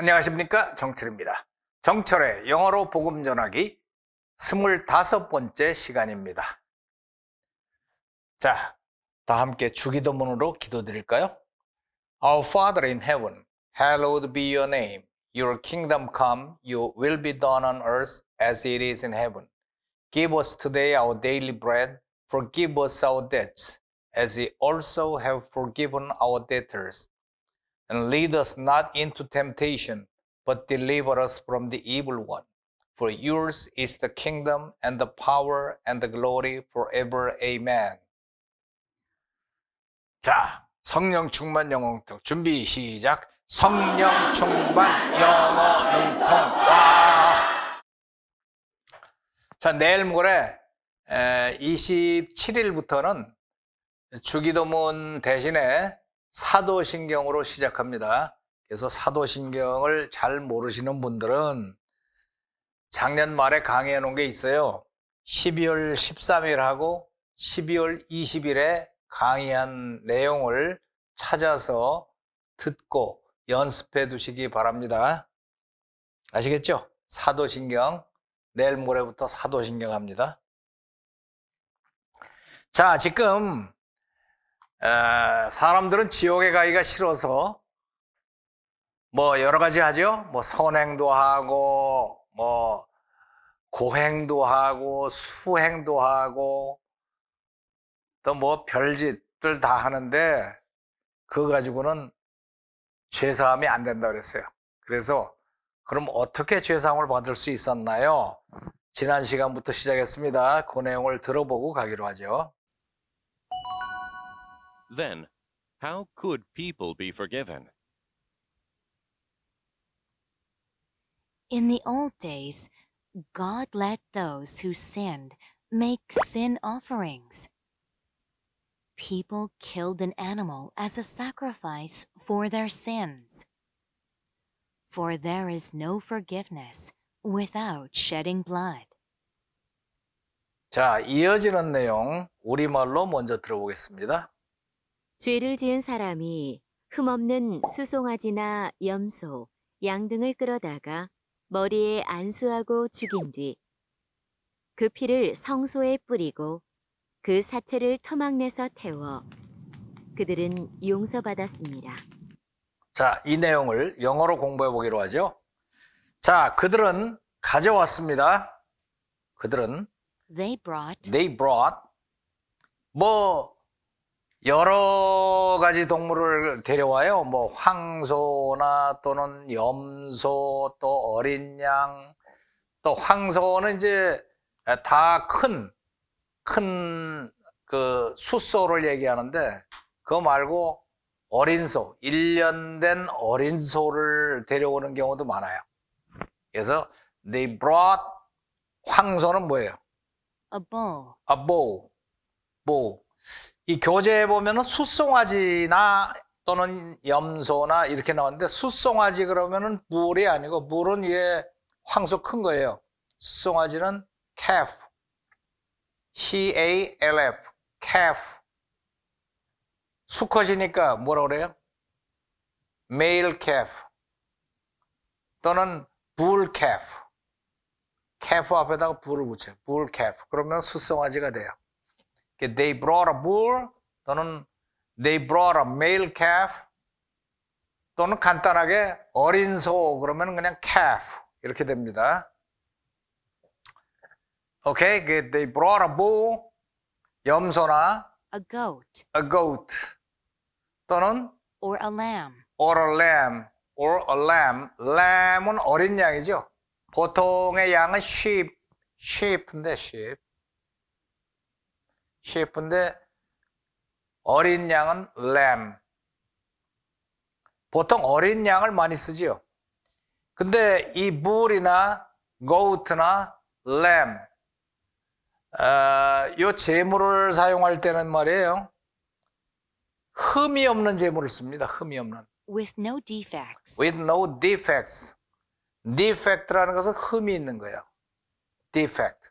안녕하십니까 정철입니다. 정철의 영어로 복음 전하기 25번째 시간입니다. 자, 다 함께 주기도문으로 기도드릴까요? Our Father in heaven, hallowed be your name. Your kingdom come, your will be done on earth as it is in heaven. Give us today our daily bread. Forgive us our debts, as we also have forgiven our debtors. And lead us not into temptation, but deliver us from the evil one. For yours is the kingdom and the power and the glory forever. Amen. 자, 성령 충만 영어 능통 준비 시작. 성령 충만 영어 능통 와. 자, 내일 모레 27일부터는 주기도문 대신에 사도신경으로 시작합니다. 그래서 사도신경을 잘 모르시는 분들은 작년 말에 강의해 놓은 게 있어요. 12월 13일하고 12월 20일에 강의한 내용을 찾아서 듣고 연습해 두시기 바랍니다. 아시겠죠? 사도신경. 내일 모레부터 사도신경 합니다. 자, 지금 에, 사람들은 지옥에 가기가 싫어서 뭐 여러 가지 하죠. 뭐 선행도 하고 뭐 고행도 하고 수행도 하고 또 뭐 별짓들 다 하는데 그거 가지고는 죄사함이 안 된다 그랬어요. 그래서 그럼 어떻게 죄사함을 받을 수 있었나요? 지난 시간부터 시작했습니다. 그 내용을 들어보고 가기로 하죠. Then, how could people be forgiven? In the old days, God let those who sinned make sin offerings. People killed an animal as a sacrifice for their sins. For there is no forgiveness without shedding blood. 자, 이어지는 내용 우리말로 먼저 들어보겠습니다. 죄를 지은 사람이 흠없는 수송아지나 염소, 양 등을 끌어다가 머리에 안수하고 죽인 뒤 그 피를 성소에 뿌리고 그 사체를 토막내서 태워 그들은 용서받았습니다. 자, 이 내용을 영어로 공부해 보기로 하죠. 자, 그들은 가져왔습니다. 그들은 They brought they brought 뭐 여러 가지 동물을 데려와요. 뭐 황소나 또는 염소 또 어린 양. 또 황소는 이제 다 큰 큰 그 숫소를 얘기하는데 그거 말고 어린 소, 1년 된 어린 소를 데려오는 경우도 많아요. 그래서 they brought 황소는 뭐예요? a bull, a bull, bull. 이 교재에 보면은 숫송아지나 또는 염소나 이렇게 나왔는데 숫송아지 그러면은 부울이 아니고 부울은 이게 황소 큰 거예요. 숫송아지는 calf, C-A-L-F, calf. 수컷이니까 뭐라 그래요? male calf 또는 bull calf. calf 앞에다가 bull을 붙여요. bull calf. 그러면 숫송아지가 돼요. They brought a bull 또는 they brought a male calf 또는 간단하게 어린 소 그러면 그냥 calf 이렇게 됩니다. 오케이, okay? they brought a bull 염소나 a goat, a goat 또는 or a lamb. or a lamb or a lamb. lamb은 어린 양이죠. 보통의 양은 sheep, sheep인데 sheep. Sheep인데 어린 양은 lamb. 보통 어린 양을 많이 쓰지요. 근데 이 bull이나 goat나 lamb 어, 요 재물을 사용할 때는 말이에요. 흠이 없는 재물을 씁니다. 흠이 없는. with no defects. with no defects. defect라는 것은 흠이 있는 거예요. defect.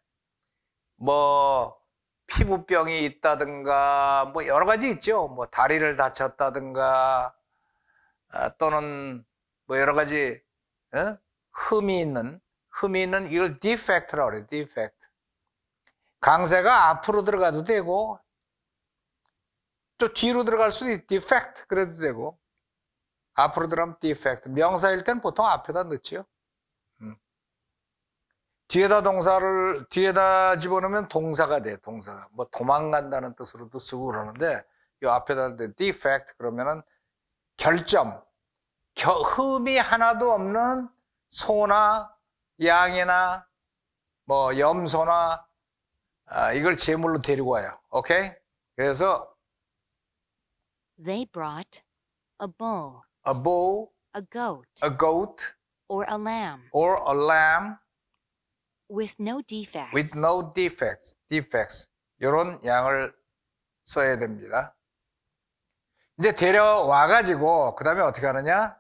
뭐 피부병이 있다든가 뭐 여러 가지 있죠. 뭐 다리를 다쳤다든가 아, 또는 뭐 여러 가지 어? 흠이 있는 흠이 있는 이걸 defect라고 그래요. defect. 강세가 앞으로 들어가도 되고 또 뒤로 들어갈 수도 있 defect 그래도 되고 앞으로 들어가면 defect. 명사일 땐 보통 앞에다 넣지요. 음. 뒤에다 동사를 뒤에다 집어넣으면 동사가 돼. 동사가 뭐 도망간다는 뜻으로도 쓰고 그러는데 이 앞에다 때 defect 그러면은 결점, 겨- 흠이 하나도 없는 소나 양이나 뭐 염소나 아, 이걸 제물로 데리고 와요. 오케이? 그래서 They brought a bull, a bull, a goat, a goat, or a lamb or a lamb with no defects. with no defects. defects. 이런 양을 써야 됩니다. 이제 데려와 가지고 그다음에 어떻게 하느냐?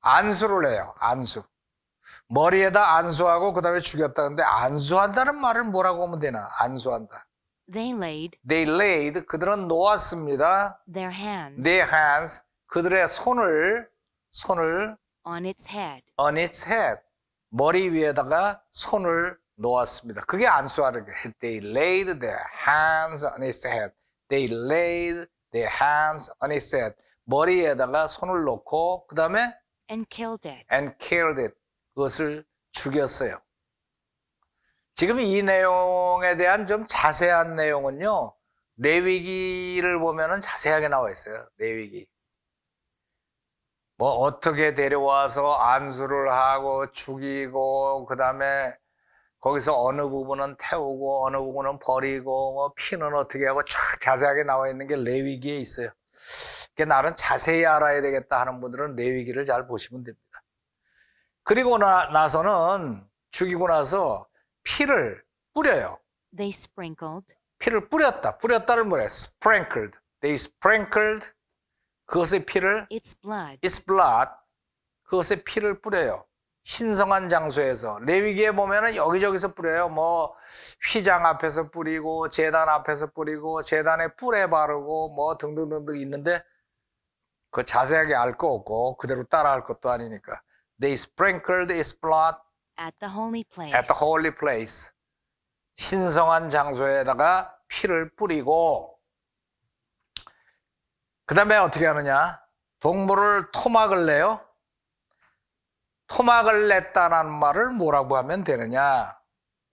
안수를 해요. 안수. 머리에다 안수하고 그다음에 죽였다는데 안수한다는 말을 뭐라고 하면 되나? 안수한다. They laid They laid 그들은 놓았습니다. their hands Their hands 그들의 손을 손을 on its head. on its head 머리 위에다가 손을 놓았습니다. 그게 거예요. They laid their hands on its head. They laid their hands on its head. 머리에다가 손을 놓고 그 다음에 and killed it. and killed it. 그것을 죽였어요. 지금 이 내용에 대한 좀 자세한 내용은요. 레위기를 보면은 자세하게 나와 있어요. 레위기. 뭐 어떻게 데려와서 안수를 하고 죽이고 그다음에 거기서 어느 부분은 태우고 어느 부분은 버리고 뭐 피는 어떻게 하고 쫙 자세하게 나와 있는 게 레위기에 있어요. 그러니까 나는 자세히 알아야 되겠다 하는 분들은 레위기를 잘 보시면 됩니다. 그리고 나, 나서는 죽이고 나서 피를 뿌려요. They sprinkled 피를 뿌렸다. 뿌렸다를 뭐래? sprinkled. They sprinkled 그것의 피를 its blood its blood 그것의 피를 뿌려요. 신성한 장소에서 레위기에 보면은 여기저기서 뿌려요. 뭐 휘장 앞에서 뿌리고 제단 앞에서 뿌리고 제단에 뿔에 바르고 뭐 등등등등 있는데 그 자세하게 알 거 없고 그대로 따라할 것도 아니니까. They sprinkled its blood at the holy place. at the holy place. 신성한 장소에다가 피를 뿌리고 그 다음에 어떻게 하느냐? 동물을 토막을 내요. 토막을 냈다는 말을 뭐라고 하면 되느냐?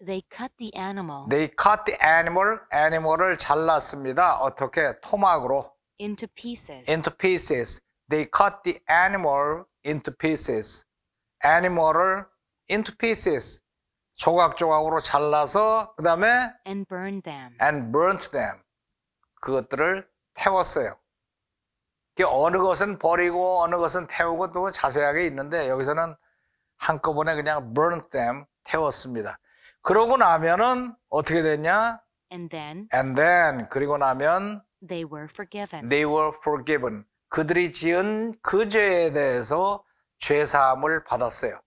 They cut the animal They cut the animal, animal을 잘랐습니다. 어떻게? 토막으로. into pieces. into pieces. They cut the animal into pieces. animal을 into pieces. 조각조각으로 잘라서 그 다음에 and burned them. and burnt them. 그것들을 태웠어요. 그 어느 것은 버리고 어느 것은 태우고 또 자세하게 있는데 여기서는 한꺼번에 그냥 burnt them 태웠습니다. 그러고 나면은 어떻게 됐냐? And then And then 그리고 나면 they were forgiven. they were forgiven. 그들이 지은 그 죄에 대해서 죄 사함을 받았어요.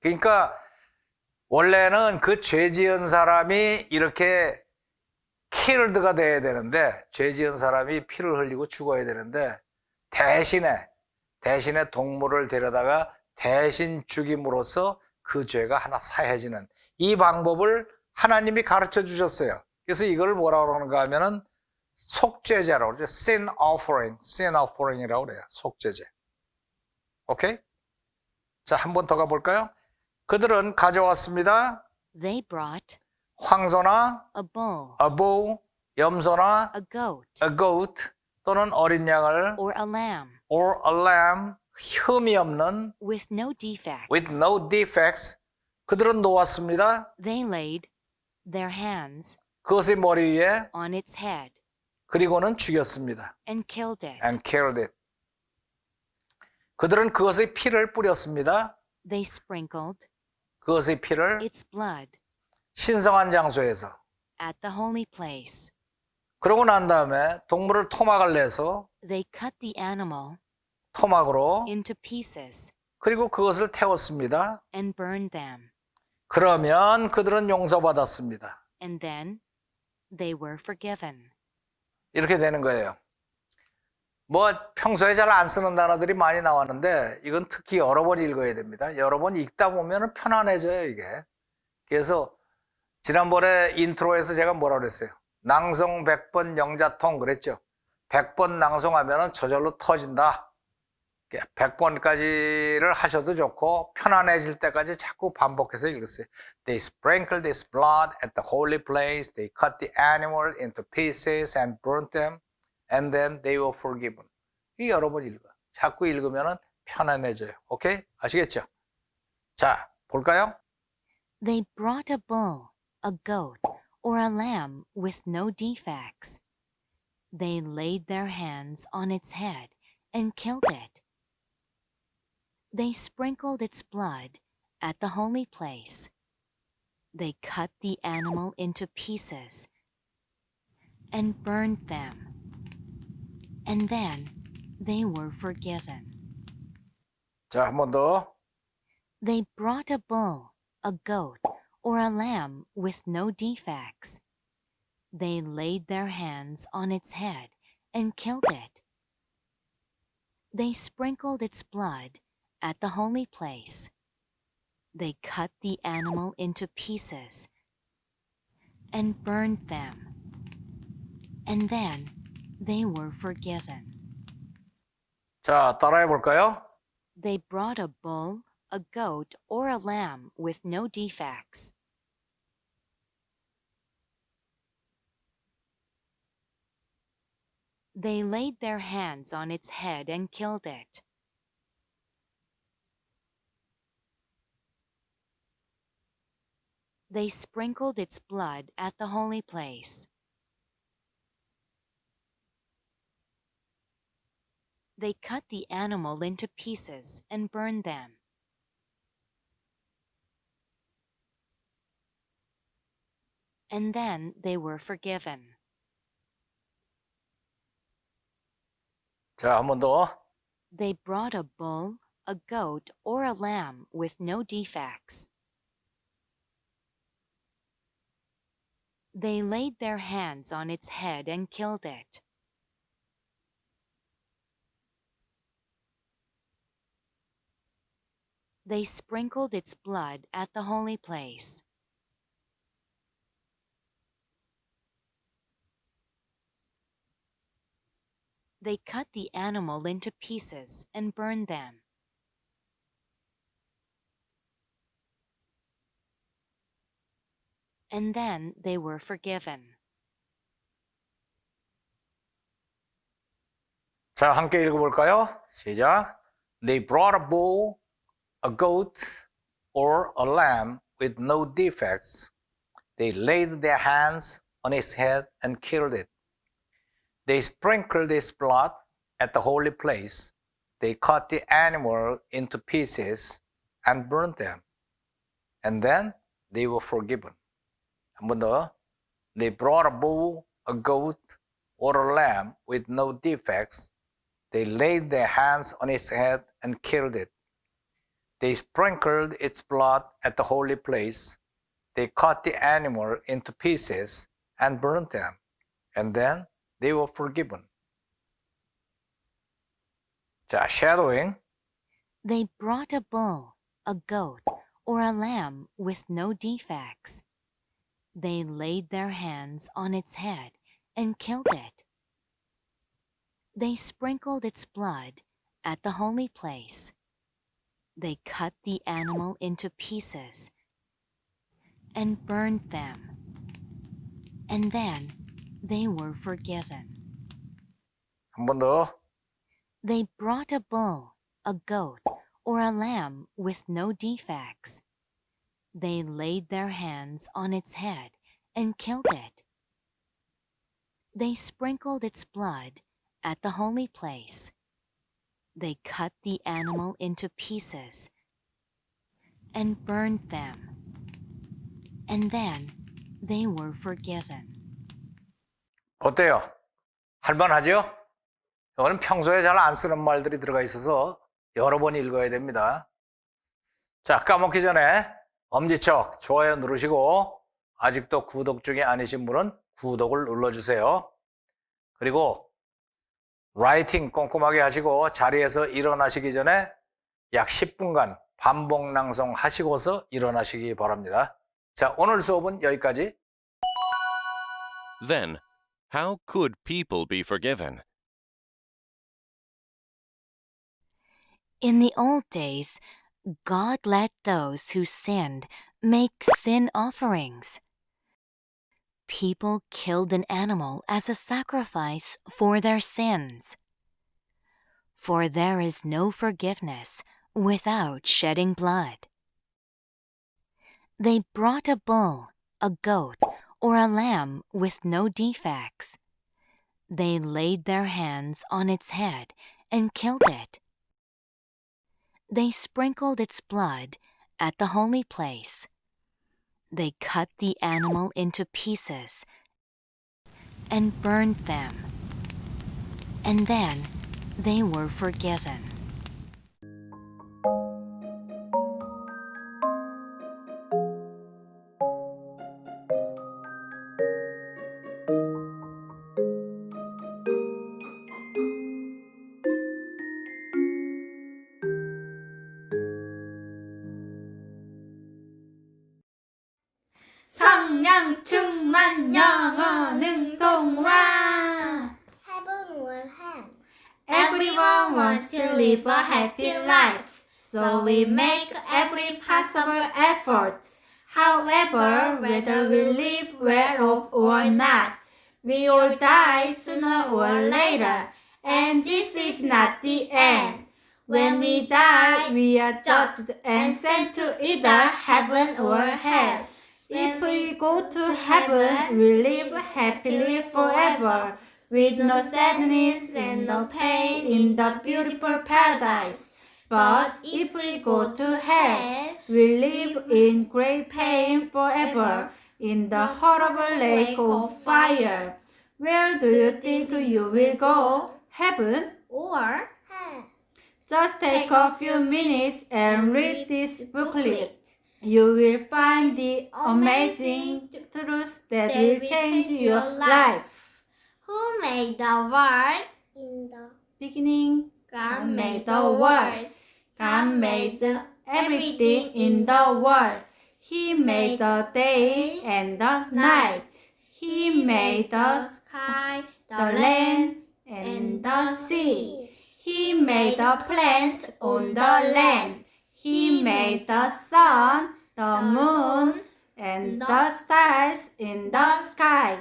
그러니까 원래는 그 죄 지은 사람이 이렇게 killed가 돼야 되는데 죄 지은 사람이 피를 흘리고 죽어야 되는데 대신에 대신에 동물을 데려다가 대신 죽임으로써 그 죄가 하나 사해지는 이 방법을 하나님이 가르쳐 주셨어요. 그래서 이걸 뭐라고 그러는가 하면은 속죄제라고 그러죠. sin offering, sin offering이라고 그래요. 속죄제. 오케이? 자, 한 번 더 가볼까요? 그들은 가져왔습니다. They brought 황소나 a bull, a bull, 염소나 a goat, a goat 또는 어린 양을 or a lamb or a lamb 흠이 없는 with no defects. with no defects 그들은 놓았습니다. They laid their hands 그것의 머리 위에 on its head 그리고는 죽였습니다. and killed it. and killed it. 그들은 그것의 피를 뿌렸습니다. They sprinkled 그것의 피를 its blood 신성한 장소에서. at the holy place. 그러고 난 다음에 동물을 토막을 내서 They cut the animal 토막으로 into pieces 그리고 그것을 태웠습니다. and burned them. 그러면 그들은 용서받았습니다. And then they were forgiven. 이렇게 되는 거예요. 뭐 평소에 잘 안 쓰는 단어들이 많이 나왔는데 이건 특히 여러 번 읽어야 됩니다. 여러 번 읽다 보면 편안해져요, 이게. 그래서 지난번에 인트로에서 제가 뭐라 그랬어요? 낭송 100번 영자통 그랬죠. 100번 낭송하면 저절로 터진다. 100번까지를 하셔도 좋고 편안해질 때까지 자꾸 반복해서 읽으세요. They sprinkled this blood at the holy place. They cut the animal into pieces and burnt them. And then they were forgiven. 이 여러 번 읽어. 자꾸 읽으면 편안해져요. 오케이? 아시겠죠? 자, 볼까요? They brought a bull, a goat, or a lamb with no defects. They laid their hands on its head and killed it. They sprinkled its blood at the holy place. They cut the animal into pieces and burned them. And then they were forgiven. 자, 한 번 더. They brought a bull, a goat, or a lamb with no defects. They laid their hands on its head and killed it. They sprinkled its blood at the holy place. They cut the animal into pieces and burned them. And then they were forgiven. 자, 따라해 볼까요? They brought a bull, a goat, or a lamb with no defects. They laid their hands on its head and killed it. They sprinkled its blood at the holy place. They cut the animal into pieces and burned them. And then they were forgiven. 자, 한 번 더. They brought a bull, a goat, or a lamb with no defects. They laid their hands on its head and killed it. They sprinkled its blood at the holy place. They cut the animal into pieces and burned them. And then they were forgiven. 자, 함께 읽어볼까요? 시작. They brought a bull, a goat, or a lamb with no defects. They laid their hands on its head and killed it. They sprinkled its blood at the holy place. They cut the animal into pieces and burned them. And then they were forgiven. 한 번 더. They brought a bull, a goat, or a lamb with no defects. They laid their hands on its head and killed it. They sprinkled its blood at the holy place. They cut the animal into pieces and burned them. And then they were forgiven. 자, shadowing. They brought a bull, a goat, or a lamb with no defects. They laid their hands on its head and killed it. They sprinkled its blood at the holy place. They cut the animal into pieces and burned them. And then they were forgiven. 한 번 더. They brought a bull, a goat, or a lamb with no defects. They laid their hands on its head and killed it. They sprinkled its blood at the holy place. They cut the animal into pieces and burned them. And then they were forgiven. 어때요? 할만하죠? 이거는 평소에 잘 안 쓰는 말들이 들어가 있어서 여러 번 읽어야 됩니다. 자, 까먹기 전에 엄지척 좋아요 누르시고 아직도 구독 중에 아니신 분은 구독을 눌러주세요. 그리고 라이팅 꼼꼼하게 하시고 자리에서 일어나시기 전에 약 10분간 반복 낭송 하시고서 일어나시기 바랍니다. 자, 오늘 수업은 여기까지. Then, how could people be forgiven? In the old days, God let those who sinned make sin offerings. People killed an animal as a sacrifice for their sins. For there is no forgiveness without shedding blood. They brought a bull, a goat, or a lamb with no defects. They laid their hands on its head and killed it. They sprinkled its blood at the holy place. They cut the animal into pieces and burned them. And then they were forgiven. 성령 충만 영어 능동화 Heaven will hand. Everyone wants to live a happy life So we make every possible effort However, whether we live well off or not We all die sooner or later And this is not the end When we die, we are judged and sent to either heaven or hell if we go to heaven, we live happily forever, with no sadness and no pain in the beautiful paradise. But if we go to hell, we live in great pain forever, in the horrible lake of fire. Where do you think you will go? Heaven? Or hell? Just take a few minutes and read this booklet. You will find the amazing truths that will change your life. Who made the world? In the Beginning, God made the world. God made everything in the world. He made the day and the night. He made the sky, the land, and the sea. He made the plants on the land. He made the sun, the moon, and the stars in the sky.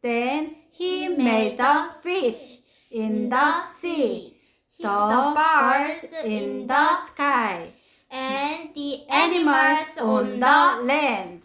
Then he made the fish in the sea, the birds in the sky, and the animals on the land.